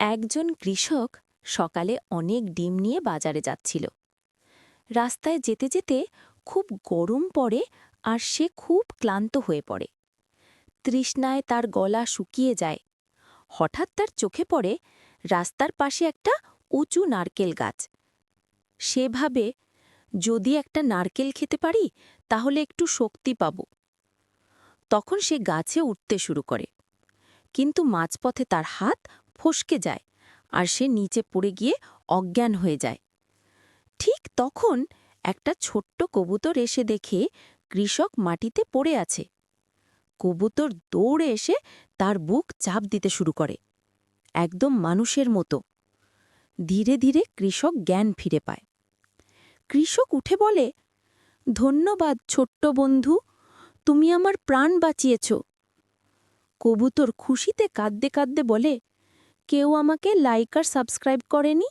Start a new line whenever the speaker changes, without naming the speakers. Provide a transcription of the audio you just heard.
একজন কৃষক সকালে অনেক ডিম নিয়ে বাজারে যাচ্ছিল। রাস্তায় যেতে যেতে খুব গরম পড়ে আর সে খুব ক্লান্ত হয়ে পড়ে। তৃষ্ণায় তার গলা শুকিয়ে যায়। হঠাৎ তার চোখে পড়ে রাস্তার পাশে একটা উঁচু নারকেল গাছ। সে ভাবে যদি একটা নারকেল খেতে পারি, তাহলে একটু শক্তি পাব। তখন সে গাছে উঠতে শুরু করে। কিন্তু মাঝপথে তার হাত ফসকে যায় আর সে নিচে পড়ে গিয়ে অজ্ঞান হয়ে যায়। ঠিক তখন একটা ছোট্ট কবুতর এসে দেখে কৃষক মাটিতে পড়ে আছে। কবুতর দৌড়ে এসে তার বুক চাপ দিতে শুরু করে, একদম মানুষের মতো। ধীরে ধীরে কৃষক জ্ঞান ফিরে পায়। কৃষক উঠে বলে, ধন্যবাদ ছোট্ট বন্ধু, তুমি আমার প্রাণ বাঁচিয়েছ। কবুতর খুশিতে কাঁদতে কাঁদতে বলে কেউ আমাকে লাইক আর সাবস্ক্রাইব করেনি